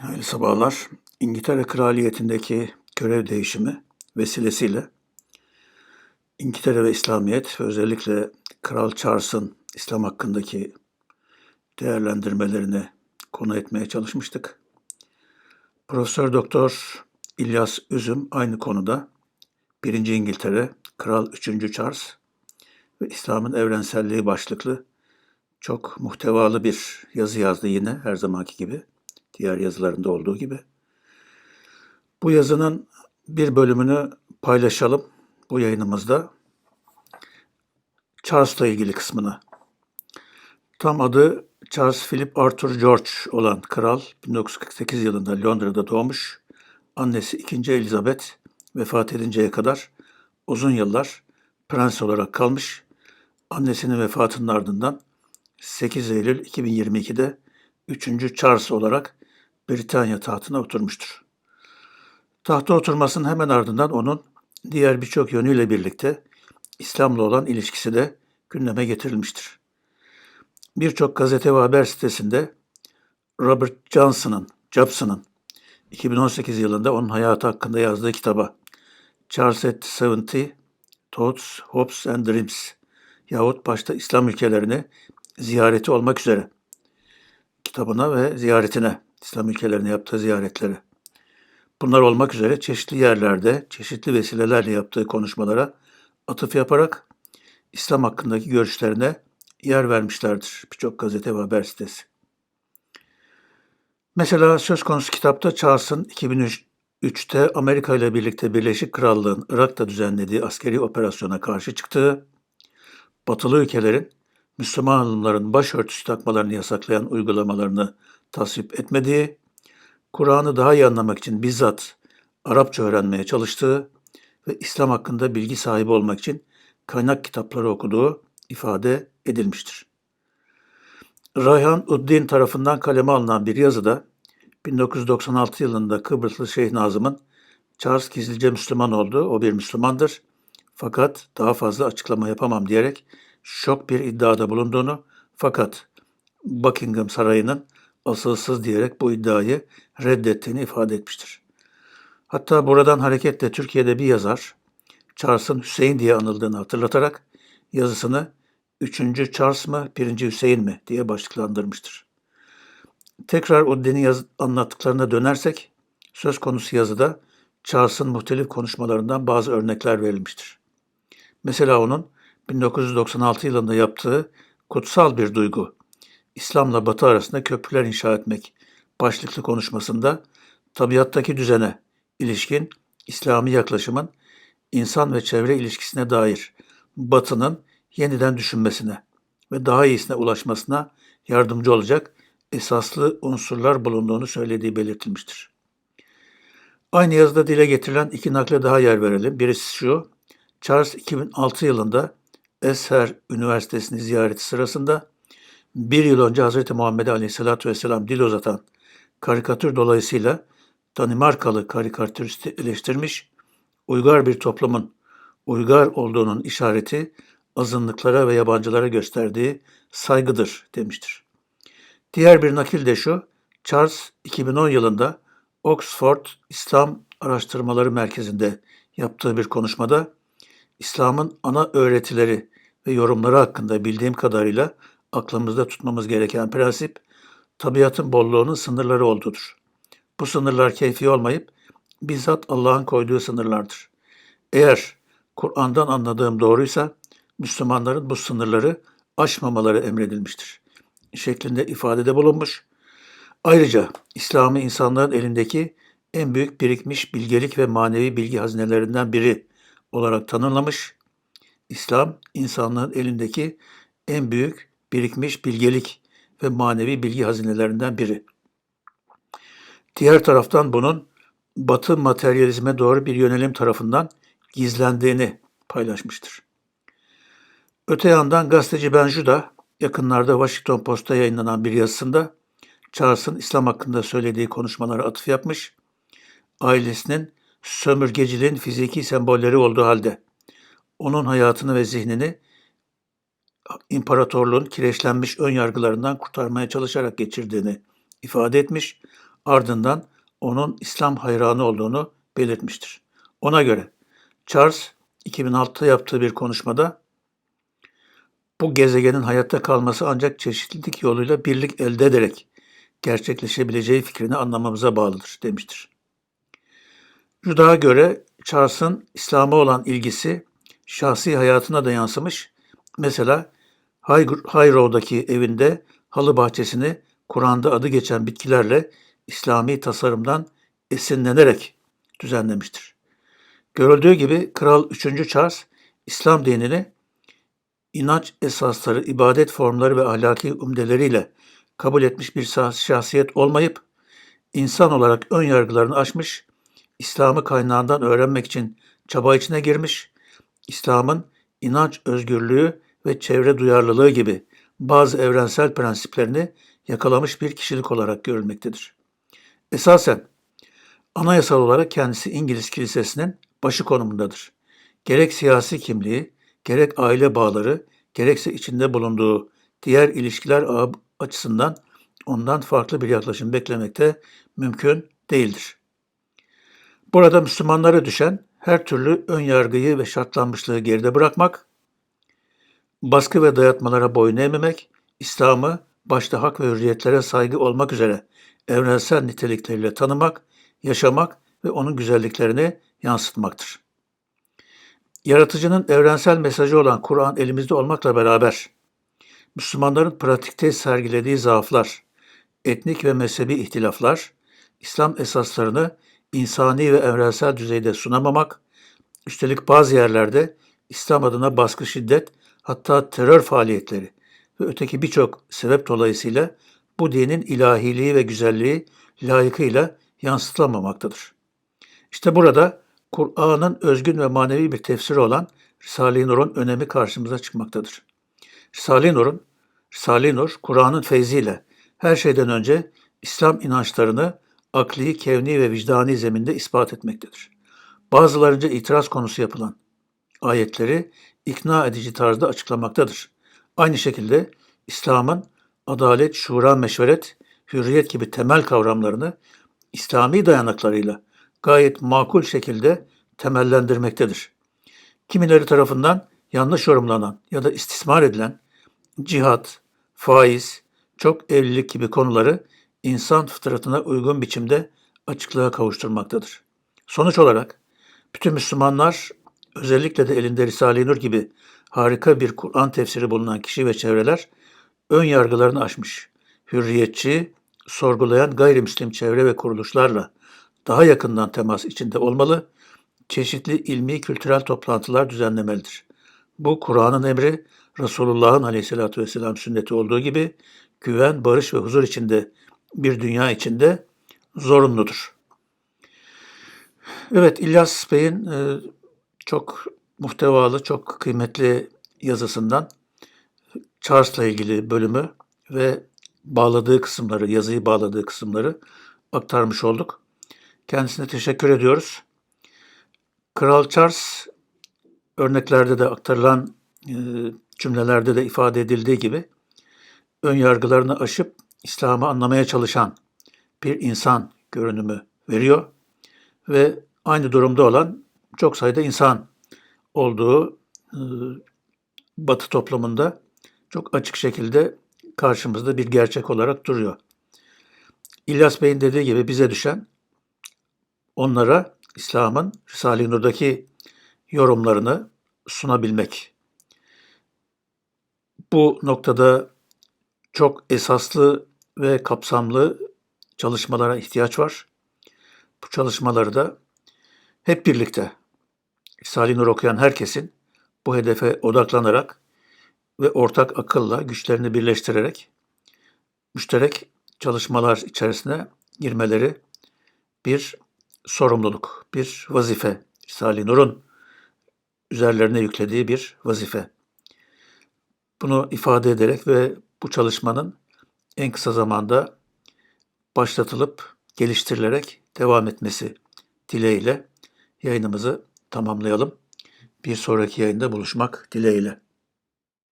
Hayırlı sabahlar. İngiltere Kraliyeti'ndeki görev değişimi vesilesiyle İngiltere ve İslamiyet özellikle Kral Charles'ın İslam hakkındaki değerlendirmelerini konu etmeye çalışmıştık. Profesör Doktor İlyas Üzüm aynı konuda 1. İngiltere, Kral 3. Charles ve İslam'ın evrenselliği başlıklı çok muhtevalı bir yazı yazdı yine her zamanki gibi diğer yazılarında olduğu gibi. Bu yazının bir bölümünü paylaşalım bu yayınımızda. Charles'la ilgili kısmını. Tam adı Charles Philip Arthur George olan kral 1948 yılında Londra'da doğmuş. Annesi 2. Elizabeth vefat edinceye kadar uzun yıllar prens olarak kalmış. Annesinin vefatının ardından 8 Eylül 2022'de 3. Charles olarak Britanya tahtına oturmuştur. Tahta oturmasının hemen ardından onun diğer birçok yönüyle birlikte İslam'la olan ilişkisi de gündeme getirilmiştir. Birçok gazete ve haber sitesinde Robert Johnson'ın, Jobson'ın 2018 yılında onun hayatı hakkında yazdığı kitaba Charles at 70 Thoughts, Hopes and Dreams yahut başta İslam ülkelerini ziyareti olmak üzere kitabına ve ziyaretine, İslam ülkelerine yaptığı ziyaretleri. Bunlar olmak üzere çeşitli yerlerde, çeşitli vesilelerle yaptığı konuşmalara atıf yaparak İslam hakkındaki görüşlerine yer vermişlerdir birçok gazete ve haber sitesi. Mesela söz konusu kitapta Charles'ın 2003'te Amerika ile birlikte Birleşik Krallığın Irak'ta düzenlediği askeri operasyona karşı çıktığı, batılı ülkelerin Müslüman hanımların başörtüsü takmalarını yasaklayan uygulamalarını tasvip etmediği, Kur'an'ı daha iyi anlamak için bizzat Arapça öğrenmeye çalıştığı ve İslam hakkında bilgi sahibi olmak için kaynak kitapları okuduğu ifade edilmiştir. Rayhan Uddin tarafından kaleme alınan bir yazıda 1996 yılında Kıbrıslı Şeyh Nazım'ın Charles gizlice Müslüman oldu, o bir Müslümandır. Fakat daha fazla açıklama yapamam diyerek şok bir iddiada bulunduğunu fakat Buckingham Sarayı'nın asılsız diyerek bu iddiayı reddettiğini ifade etmiştir. Hatta buradan hareketle Türkiye'de bir yazar Charles'ın Hüseyin diye anıldığını hatırlatarak yazısını 3. Charles mı 1. Hüseyin mi diye başlıklandırmıştır. Tekrar Udden'in yaz- anlattıklarına dönersek söz konusu yazıda Charles'ın muhtelif konuşmalarından bazı örnekler verilmiştir. Mesela onun 1996 yılında yaptığı kutsal bir duygu, İslam'la Batı arasında köprüler inşa etmek başlıklı konuşmasında tabiattaki düzene ilişkin İslami yaklaşımın insan ve çevre ilişkisine dair Batı'nın yeniden düşünmesine ve daha iyisine ulaşmasına yardımcı olacak esaslı unsurlar bulunduğunu söylediği belirtilmiştir. Aynı yazıda dile getirilen iki nakle daha yer verelim. Birisi şu, Charles 2006 yılında Esher Üniversitesi'ni ziyareti sırasında bir yıl önce Hz. Muhammed Aleyhisselatü Vesselam dil uzatan karikatür dolayısıyla Danimarkalı karikatüristi eleştirmiş, uygar bir toplumun uygar olduğunun işareti azınlıklara ve yabancılara gösterdiği saygıdır demiştir. Diğer bir nakil de şu, Charles 2010 yılında Oxford İslam Araştırmaları Merkezi'nde yaptığı bir konuşmada İslam'ın ana öğretileri ve yorumları hakkında bildiğim kadarıyla aklımızda tutmamız gereken prensip tabiatın bolluğunun sınırları olduğudur. Bu sınırlar keyfi olmayıp bizzat Allah'ın koyduğu sınırlardır. Eğer Kur'an'dan anladığım doğruysa Müslümanların bu sınırları aşmamaları emredilmiştir. Şeklinde ifadede bulunmuş. Ayrıca İslam'ı insanların elindeki en büyük birikmiş bilgelik ve manevi bilgi hazinelerinden biri olarak tanımlamış. İslam, insanlığın elindeki en büyük birikmiş bilgelik ve manevi bilgi hazinelerinden biri. Diğer taraftan bunun Batı materyalizme doğru bir yönelim tarafından gizlendiğini paylaşmıştır. Öte yandan gazeteci Benju da yakınlarda Washington Post'ta yayınlanan bir yazısında Charles'ın İslam hakkında söylediği konuşmalara atıf yapmış, ailesinin sömürgeciliğin fiziki sembolleri olduğu halde onun hayatını ve zihnini imparatorluğun kireçlenmiş ön yargılarından kurtarmaya çalışarak geçirdiğini ifade etmiş. ardından onun İslam hayranı olduğunu belirtmiştir. Ona göre Charles 2006'da yaptığı bir konuşmada bu gezegenin hayatta kalması ancak çeşitlilik yoluyla birlik elde ederek gerçekleşebileceği fikrini anlamamıza bağlıdır demiştir. Juda'a göre Charles'ın İslam'a olan ilgisi şahsi hayatına da yansımış. Mesela Hayro'daki evinde halı bahçesini Kur'an'da adı geçen bitkilerle İslami tasarımdan esinlenerek düzenlemiştir. Görüldüğü gibi Kral 3. Charles İslam dinini inanç esasları, ibadet formları ve ahlaki umdeleriyle kabul etmiş bir şahsiyet olmayıp insan olarak ön yargılarını aşmış, İslam'ı kaynağından öğrenmek için çaba içine girmiş, İslam'ın inanç özgürlüğü ve çevre duyarlılığı gibi bazı evrensel prensiplerini yakalamış bir kişilik olarak görülmektedir. Esasen anayasal olarak kendisi İngiliz Kilisesi'nin başı konumundadır. Gerek siyasi kimliği, gerek aile bağları, gerekse içinde bulunduğu diğer ilişkiler ağı açısından ondan farklı bir yaklaşım beklemekte mümkün değildir. Burada Müslümanlara düşen her türlü ön yargıyı ve şartlanmışlığı geride bırakmak, baskı ve dayatmalara boyun eğmemek, İslam'ı başta hak ve hürriyetlere saygı olmak üzere evrensel nitelikleriyle tanımak, yaşamak ve onun güzelliklerini yansıtmaktır. Yaratıcının evrensel mesajı olan Kur'an elimizde olmakla beraber Müslümanların pratikte sergilediği zaaflar, etnik ve mezhebi ihtilaflar, İslam esaslarını insani ve evrensel düzeyde sunamamak, üstelik bazı yerlerde İslam adına baskı şiddet, hatta terör faaliyetleri ve öteki birçok sebep dolayısıyla bu dinin ilahiliği ve güzelliği layıkıyla yansıtılamamaktadır. İşte burada Kur'an'ın özgün ve manevi bir tefsiri olan Risale-i Nur'un önemi karşımıza çıkmaktadır. Risale-i Nur'un, Risale-i Nur, Kur'an'ın feyziyle her şeyden önce İslam inançlarını akli, kevni ve vicdani zeminde ispat etmektedir. Bazılarınca itiraz konusu yapılan ayetleri ikna edici tarzda açıklamaktadır. Aynı şekilde İslam'ın adalet, şura, meşveret, hürriyet gibi temel kavramlarını İslami dayanaklarıyla gayet makul şekilde temellendirmektedir. Kimileri tarafından yanlış yorumlanan ya da istismar edilen cihat, faiz, çok evlilik gibi konuları insan fıtratına uygun biçimde açıklığa kavuşturmaktadır. Sonuç olarak bütün Müslümanlar özellikle de elinde Risale-i Nur gibi harika bir Kur'an tefsiri bulunan kişi ve çevreler ön yargılarını aşmış, hürriyetçi, sorgulayan gayrimüslim çevre ve kuruluşlarla daha yakından temas içinde olmalı, çeşitli ilmi kültürel toplantılar düzenlemelidir. Bu Kur'an'ın emri, Resulullah'ın aleyhissalatü vesselam sünneti olduğu gibi güven, barış ve huzur içinde bir dünya içinde zorunludur. Evet İlyas Bey'in e, çok muhtevalı, çok kıymetli yazısından Charles'la ilgili bölümü ve bağladığı kısımları, yazıyı bağladığı kısımları aktarmış olduk. Kendisine teşekkür ediyoruz. Kral Charles örneklerde de aktarılan e, cümlelerde de ifade edildiği gibi ön yargılarını aşıp İslam'ı anlamaya çalışan bir insan görünümü veriyor ve aynı durumda olan çok sayıda insan olduğu e, Batı toplumunda çok açık şekilde karşımızda bir gerçek olarak duruyor. İlyas Bey'in dediği gibi bize düşen onlara İslam'ın Risale-i Nur'daki yorumlarını sunabilmek. Bu noktada çok esaslı ve kapsamlı çalışmalara ihtiyaç var. Bu çalışmaları da hep birlikte Risale-i Nur okuyan herkesin bu hedefe odaklanarak ve ortak akılla güçlerini birleştirerek müşterek çalışmalar içerisine girmeleri bir sorumluluk, bir vazife. Risale-i Nur'un üzerlerine yüklediği bir vazife. Bunu ifade ederek ve bu çalışmanın en kısa zamanda başlatılıp geliştirilerek devam etmesi dileğiyle yayınımızı tamamlayalım. Bir sonraki yayında buluşmak dileğiyle.